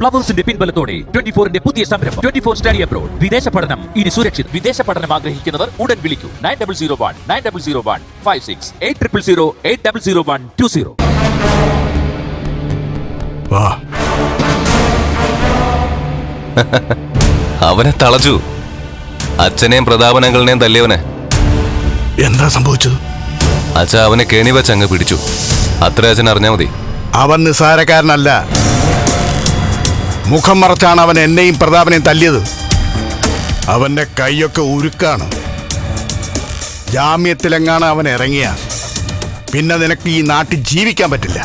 പ്ലവേഴ്സിന്റെ പിൻബലത്തോടെ twenty ഫോറിന്റെ പുതിയ സംരംഭം. Twenty four study abroad. വിദേശ പഠനം. ഇനി സുരക്ഷിത്. വിദേശ പഠനം ആഗ്രഹിക്കുന്നവർ ഉടൻ വിളിക്കൂ. Nine double zero one nine double zero one five six eight triple zero eight double zero one two zero. വാ. അവനെ തളച്ചു. അച്ഛനെയും പ്രതാപനങ്ങളെയും തല്ലിയവനെ. എന്താ സംഭവിച്ചത്? അച്ഛ അവനെ കെണി വെച്ച് അങ്ങ് പിടിച്ചു. അത്ര അച്ഛൻ അറിഞ്ഞാ മതി. അവൻ നിസ്സാരക്കാരനല്ല. മുഖം മറച്ചാണ് അവൻ എന്നെയും പ്രതാപനെയും തല്ലിയത്. അവന്റെ കൈയൊക്കെ ഉരുക്കാണ്. ജാമ്യത്തിലെങ്ങാണ് അവൻ ഇറങ്ങിയ? പിന്നെ നിനക്ക് ഈ നാട്ടിൽ ജീവിക്കാൻ പറ്റില്ല.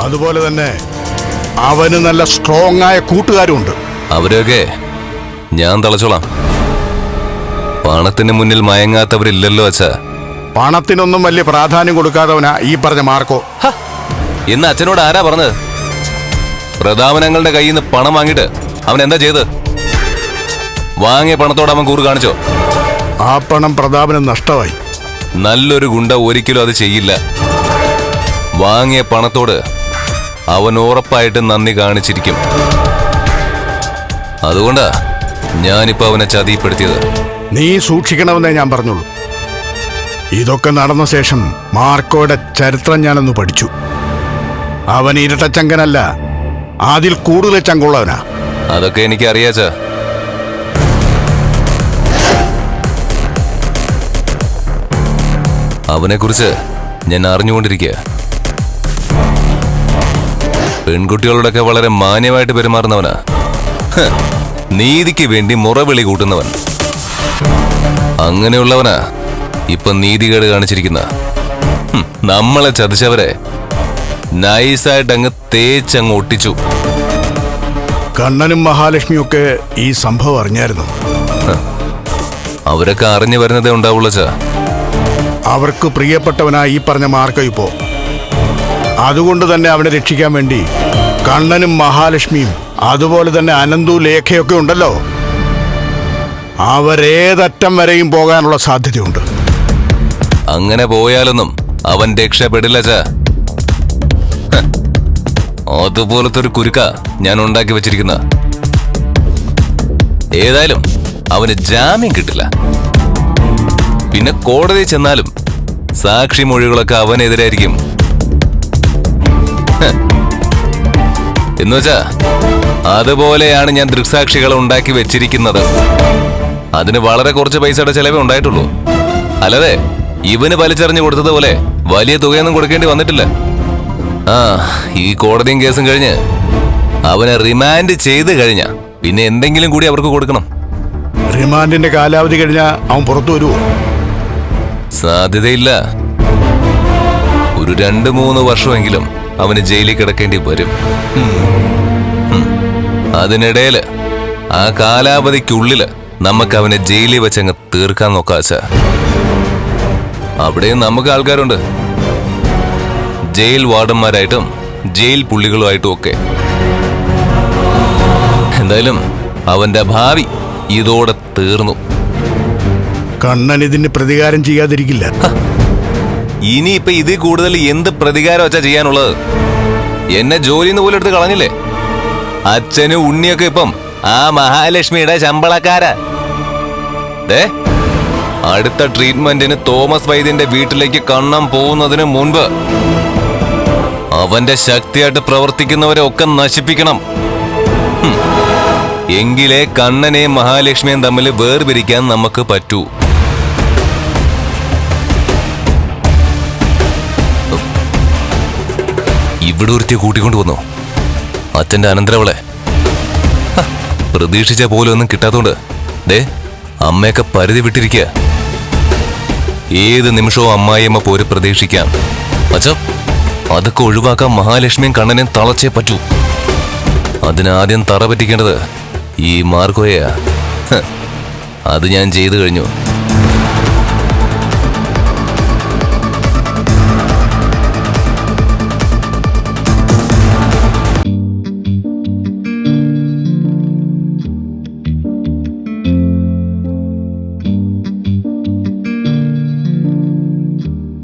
അതുപോലെ തന്നെ അവന് നല്ല സ്ട്രോങ് ആയ കൂട്ടുകാരുമുണ്ട് അവരെയൊക്കെ ഞാൻ തളച്ചോളാം. പണത്തിന് മുന്നിൽ മയങ്ങാത്തവരില്ലല്ലോ അച്ഛ. പണത്തിനൊന്നും വലിയ പ്രാധാന്യം കൊടുക്കാത്തവനാ ഈ പറഞ്ഞ മാർക്കോ. ഇന്ന് അച്ഛനോട് ആരാ പറഞ്ഞത്? പ്രതാപനങ്ങളുടെ കയ്യിൽ നിന്ന് പണം വാങ്ങിട്ട് അവൻ എന്താ ചെയ്ത്? വാങ്ങിയ പണത്തോട് അവൻ കൂറ് കാണിച്ചോ? ആ പണം പ്രതാപനം നഷ്ടമായി. നല്ലൊരു ഗുണ്ട ഒരിക്കലും അത് ചെയ്യില്ല. വാങ്ങിയ പണത്തോട് അവൻ ഉറപ്പായിട്ട് നന്ദി കാണിച്ചിരിക്കും. അതുകൊണ്ടാ ഞാനിപ്പോ അവനെ ചതിപ്പെടുത്തിയത്. നീ സൂക്ഷിക്കണമെന്നേ ഞാൻ പറഞ്ഞുള്ളൂ. ഇതൊക്കെ നടന്ന ശേഷം മാർക്കോയുടെ ചരിത്രം ഞാനൊന്ന് പഠിച്ചു. അവൻ ഇരട്ടച്ചങ്കനല്ല അതിൽ കൂടുതൽ ചങ്കുള്ളവനാ. അതൊക്കെ എനിക്ക് അറിയാച്ച അവനെ കുറിച്ച് ഞാൻ അറിഞ്ഞുകൊണ്ടിരിക്കുക. പെൺകുട്ടികളോടൊക്കെ വളരെ മാന്യമായിട്ട് പെരുമാറുന്നവനാ. നീതിക്ക് വേണ്ടി മുറവിളി കൂട്ടുന്നവൻ. അങ്ങനെയുള്ളവനാ ഇപ്പൊ നീതികേട് കാണിച്ചിരിക്കുന്ന. നമ്മളെ ചതിച്ചവരെ നൈസായിട്ട് അങ്ങ് തേച്ചങ്ങ് ഒട്ടിച്ചു. കണ്ണനും മഹാലക്ഷ്മിയും ഒക്കെ ഈ സംഭവം അറിഞ്ഞായിരുന്നു. അവരൊക്കെ അറിഞ്ഞു വരുന്നതേ ഉണ്ടാവുള്ളൂ ചാ. അവർക്ക് പ്രിയപ്പെട്ടവനായി ഈ പറഞ്ഞ മാർക്ക ഇപ്പോ. അതുകൊണ്ട് തന്നെ അവനെ രക്ഷിക്കാൻ വേണ്ടി കണ്ണനും മഹാലക്ഷ്മിയും അതുപോലെ തന്നെ അനന്തു ലേഖയൊക്കെ ഉണ്ടല്ലോ. അവരേതറ്റം വരെയും പോകാനുള്ള സാധ്യതയുണ്ട്. അങ്ങനെ പോയാലൊന്നും അവൻ രക്ഷപ്പെടില്ല ചാ. അതുപോലത്തെ ഒരു കുരുക്ക ഞാൻ ഉണ്ടാക്കി വെച്ചിരിക്കുന്ന. ഏതായാലും അവന് ജാമ്യം കിട്ടില്ല. പിന്നെ കോടതി ചെന്നാലും സാക്ഷി മൊഴികളൊക്കെ അവനെതിരായിരിക്കും. എന്നുവെച്ചാ അതുപോലെയാണ് ഞാൻ ദൃക്സാക്ഷികളെ ഉണ്ടാക്കി വെച്ചിരിക്കുന്നത്. അതിന് വളരെ കുറച്ച് പൈസയുടെ ചെലവേ ഉണ്ടായിട്ടുള്ളൂ. അല്ലാതെ ഇവന് വലിച്ചെറിഞ്ഞു കൊടുത്തതുപോലെ വലിയ തുകയൊന്നും കൊടുക്കേണ്ടി വന്നിട്ടില്ല. ആ ഈ കോടതിയും കേസും കഴിഞ്ഞ് അവനെ റിമാൻഡ് ചെയ്ത് കഴിഞ്ഞ പിന്നെ എന്തെങ്കിലും കൂടി അവർക്ക് കൊടുക്കണം. റിമാൻഡിന്റെ കാലാവധി കഴിഞ്ഞ അവൻ പുറത്തു വരുമോ സാധ്യതയില്ല. ഒരു രണ്ട് മൂന്ന് വർഷമെങ്കിലും അവന് ജയിലിൽ കിടക്കേണ്ടി വരും. അതിനിടയിൽ ആ കാലാവധിക്കുള്ളിൽ നമുക്ക് അവനെ ജയിലിൽ വെച്ചങ്ങ് തീർക്കാൻ നോക്കാച്ച അവിടെയും നമുക്ക് ആൾക്കാരുണ്ട്. ജയിൽ വാർഡന്മാരായിട്ടും ജയിൽ പുള്ളികളുമായിട്ടും ഒക്കെ എന്തായാലും അവന്റെ ഭാവി ഇതോടെ തീർന്നു. കണ്ണൻ ഇതിന് പ്രതികാരം ചെയ്യാതിരിക്കില്ല. ഇനിയിപ്പൊ ഇതിൽ കൂടുതൽ എന്ത് പ്രതികാരം വെച്ചാ ചെയ്യാനുള്ളത്? എന്നെ ജോലിന്ന് പോലും എടുത്ത് കളഞ്ഞില്ലേ? അച്ഛനും ഉണ്ണിയൊക്കെ ഇപ്പം ആ മഹാലക്ഷ്മിയുടെ ശമ്പളക്കാരാ. ദേ അടുത്ത ട്രീറ്റ്മെന്റിന് തോമസ് വൈദ്യന്റെ വീട്ടിലേക്ക് കണ്ണം പോകുന്നതിന് മുൻപ് അവന്റെ ശക്തിയായിട്ട് പ്രവർത്തിക്കുന്നവരെ ഒക്കെ നശിപ്പിക്കണം. എങ്കിലേ കണ്ണനെയും മഹാലക്ഷ്മിയും തമ്മിൽ വേർപിരിക്കാൻ നമുക്ക് പറ്റൂ. ഇവിടെ ഒരുത്തി കൂട്ടിക്കൊണ്ടു വന്നു? അച്ഛന്റെ അനന്തരവളെ. പ്രതീക്ഷിച്ച പോലെ ഒന്നും കിട്ടാത്തോണ്ട്. ദേ അമ്മയൊക്കെ പരിധി വിട്ടിരിക്കുക ഏത് നിമിഷവും അമ്മായിയമ്മ പോര് പ്രതീക്ഷിക്കാം. അച്ഛ. അതൊക്കെ ഒഴിവാക്കാൻ മഹാലക്ഷ്മിയും കണ്ണനെയും തളച്ചേ പറ്റൂ. അതിനാദ്യം തറ പറ്റിക്കേണ്ടത് ഈ മാർഗോയാ. അത് ഞാൻ ചെയ്തു കഴിഞ്ഞു.